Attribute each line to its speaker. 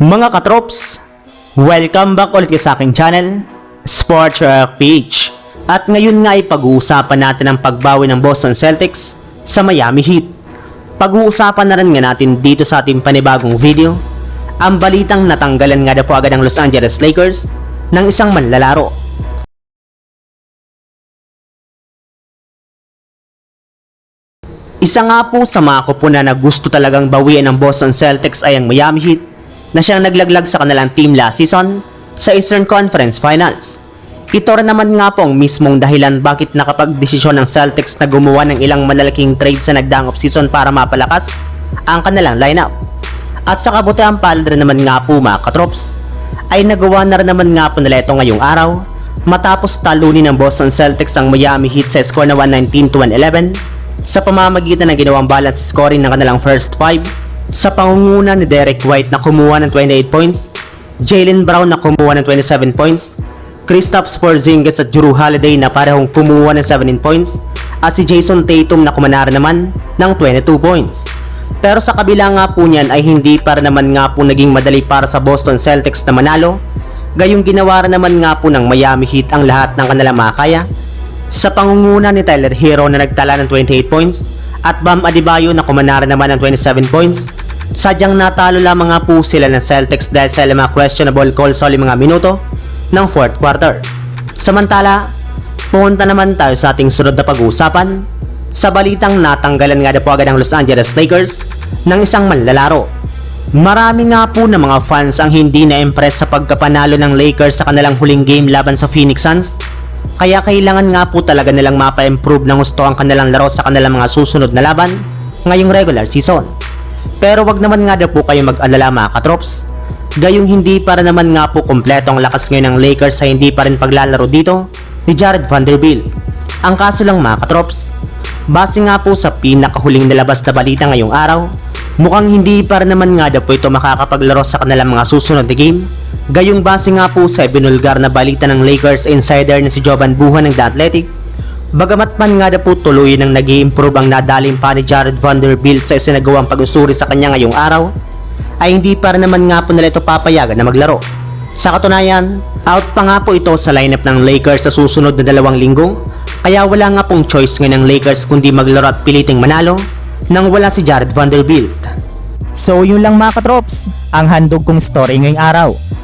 Speaker 1: Mga katrops, welcome back ulit sa aking channel, Sports Rock Page. At ngayon nga ay pag-uusapan natin ang pagbawi ng Boston Celtics sa Miami Heat. Pag-uusapan na rin nga natin dito sa ating panibagong video, ang balitang natanggalan nga na po agad ng Los Angeles Lakers ng isang manlalaro. Isa nga po sa mga kupuna na gusto talagang bawian ng Boston Celtics ay ang Miami Heat na siyang naglaglag sa kanilang team last season sa Eastern Conference Finals. Ito rin naman nga po ang mismong dahilan bakit nakapagdesisyon ng Celtics na gumawa ng ilang malalaking trade sa nagdaang season para mapalakas ang kanilang lineup. At sa kabutihan palad rin naman nga po mga katrops, ay nagawa na rin naman nga po nila ito ngayong araw matapos talunin ng Boston Celtics ang Miami Heat sa score na 119 to 111 sa pamamagitan ng ginawang balance scoring ng kanilang first five sa pangunguna ni Derek White na kumuha ng 28 points, Jalen Brown na kumuha ng 27 points, Kristaps Porzingis at Jrue Holiday na parehong kumuha ng 17 points at si Jason Tatum na kumanara naman ng 22 points. Pero sa kabila nga po niyan ay hindi para naman nga po naging madali para sa Boston Celtics na manalo, gayong ginawa naman nga po ng Miami Heat ang lahat ng kanilang makakaya sa pangunguna ni Tyler Hero na nagtala ng 28 points at Bam Adebayo na kumanara naman ng 27 points, sadyang natalo lamang nga po sila ng Celtics dahil sa mga questionable calls sa mga minuto ng 4th quarter. Samantala, pumunta naman tayo sa ating sunod na pag-uusapan sa balitang natanggalan nga na po agad ang Los Angeles Lakers ng isang manlalaro. Marami nga po ng mga fans ang hindi na-impress sa pagkapanalo ng Lakers sa kanilang huling game laban sa Phoenix Suns kaya kailangan nga po talaga nilang mapa-improve ng gusto ang kanilang laro sa kanilang mga susunod na laban ngayong regular season. Pero wag naman nga daw po kayo mag-alala mga katrops. Gayong hindi para naman nga po kompleto ang lakas ngayon ng Lakers sa hindi pa rin paglalaro dito ni Jared Vanderbilt. Ang kaso lang mga katrops, base nga po sa pinakahuling nilabas na balita ngayong araw, mukhang hindi para naman nga daw po ito makakapaglaro sa kanilang mga susunod na game Gayong base nga po sa binulgar na balita ng Lakers insider na si Jovan Buhan ng The Athletic, bagamat man nga na po tuloy nang nag improve ang nadaling pa ni Jared Vanderbilt sa isinagawang pag-usuri sa kanya ngayong araw, ay hindi para naman nga po nila ito papayagan na maglaro. Sa katunayan, out pa nga po ito sa lineup ng Lakers sa susunod na dalawang linggo, kaya wala nga pong choice ngayon ng Lakers kundi maglaro at piliting manalo nang wala si Jared Vanderbilt.
Speaker 2: So yun lang mga katrops, ang handog kong story ngayong araw.